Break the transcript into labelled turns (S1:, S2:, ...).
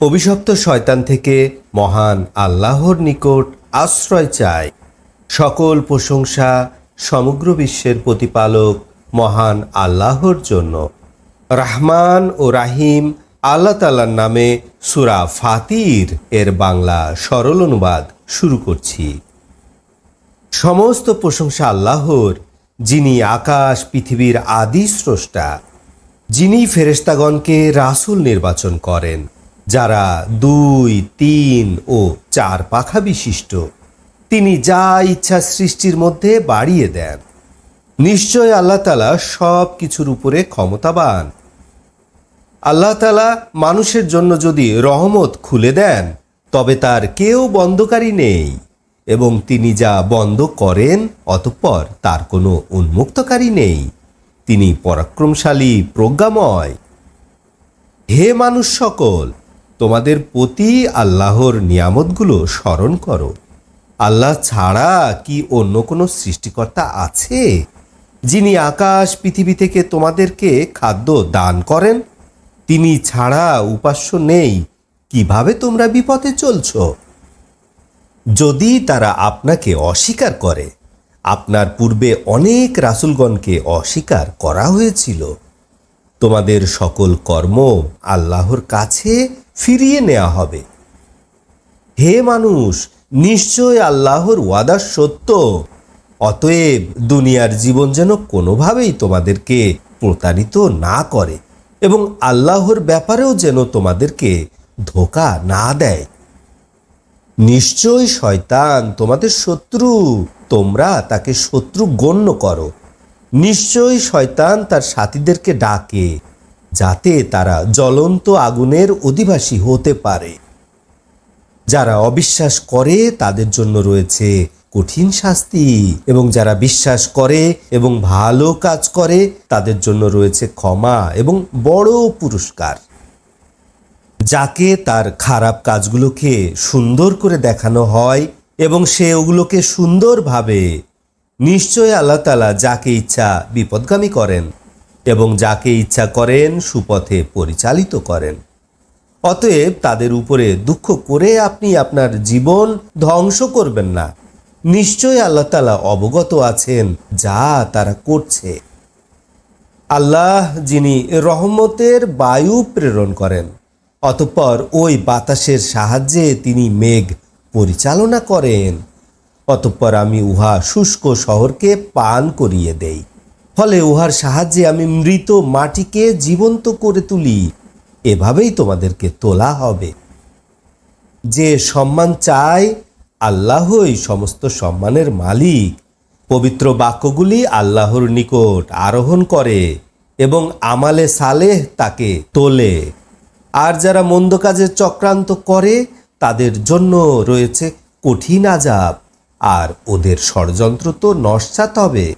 S1: অভিশপ্ত শয়তান থেকে মহান আল্লাহর নিকট আশ্রয় চায় সকল প্রশংসা সমগ্র বিশ্বের প্রতিপালক মহান আল্লাহর জন্য। রাহমান ও রাহিম আল্লাহ তালার নামে সুরা ফাতির এর বাংলা সরল অনুবাদ শুরু করছি। সমস্ত প্রশংসা আল্লাহর, যিনি আকাশ, পৃথিবীর আদি স্রষ্টা, যিনি ফেরেশতাগণকে রাসূল নির্বাচন করেন। যারা দুই, তিন ও চার পাখা বিশিষ্ট, তিনি যা ইচ্ছা সৃষ্টির মধ্যে বাড়িয়ে দেন। নিশ্চয় আল্লাহ তালা সব কিছুর উপরে ক্ষমতাবান। আল্লাহ তালা মানুষের জন্য যদি রহমত খুলে দেন, তবে তার কেউ বন্ধকারী নেই, এবং তিনি যা বন্ধ করেন, অতঃপর তার কোনো উন্মুক্তকারী নেই। তিনি পরাক্রমশালী, প্রজ্ঞাময়। হে মানুষ সকল তোমাদের প্রতি আল্লাহর নিয়ামতগুলো স্মরণ করো। আল্লাহ ছাড়া কি অন্য কোনো সৃষ্টিকর্তা আছে? যিনি আকাশ, পৃথিবী থেকে তোমাদেরকে খাদ্য দান করেন, তিনি ছাড়া উপাস্য নেই। কীভাবে তোমরা বিপথে চলছ? যদি তারা আপনাকে অস্বীকার করে, আপনার পূর্বে অনেক রাসুলগণকে অস্বীকার করা হয়েছিল। তোমাদের সকল কর্ম আল্লাহর কাছে ফিরিয়ে নেওয়া হবে। হে মানুষ, নিশ্চয় আল্লাহর ওয়াদা সত্য। অতএব দুনিয়ার জীবন যেন কোনোভাবেই তোমাদেরকে প্রতারিত না করে এবং আল্লাহর ব্যাপারেও যেন তোমাদেরকে ধোকা না দেয়। নিশ্চয় শয়তান তোমাদের শত্রু, তোমরা তাকে শত্রু গণ্য করো। নিশ্চয় শয়তান তার সাথীদেরকে ডাকে। যাতে তারা জ্বলন্ত আগুনের অধিবাসী হতে পারে। যারা অবিশ্বাস করে, তাদের জন্য রয়েছে কঠিন শাস্তি। এবং যারা বিশ্বাস করে এবং ভালো কাজ করে, তাদের জন্য রয়েছে ক্ষমা এবং বড় পুরস্কার। যাকে তার খারাপ কাজগুলোকে সুন্দর করে দেখানো হয় এবং সে ওগুলোকে সুন্দরভাবে নিশ্চয় আল্লাহ তালা যাকে ইচ্ছা বিপদগামী করেন। এবং যাকে ইচ্ছা করেন, সুপথে পরিচালিত করেন। অতএব তাদের উপরে দুঃখ করে আপনি আপনার জীবন ধ্বংস করবেন না। নিশ্চয় আল্লাহ তালা অবগত আছেন যা তারা করছে। আল্লাহ যিনি রহমতের বায়ু প্রেরণ করেন, অতঃপর ওই বাতাসের সাহায্যে তিনি মেঘ পরিচালনা করেন। অতঃপর আমি উহা শুষ্ক শহরকে পান করিয়ে দেই। ফলে উহার সাহায্যে আমি মৃত মাটিকে জীবন্ত করে তুলি। এভাবেই তোমাদেরকে তোলা হবে। যে সম্মান চায়, আল্লাহই সমস্ত সম্মানের মালিক। পবিত্র বাক্যগুলি আল্লাহর নিকট আরোহণ করে এবং আমালে সালেহ তাকে তোলে। আর যারা মন্দ কাজে চক্রান্ত করে, তাদের জন্য রয়েছে কঠিন আজাব আর ওদের ষড়যন্ত্র তো নস্যাৎ হবে।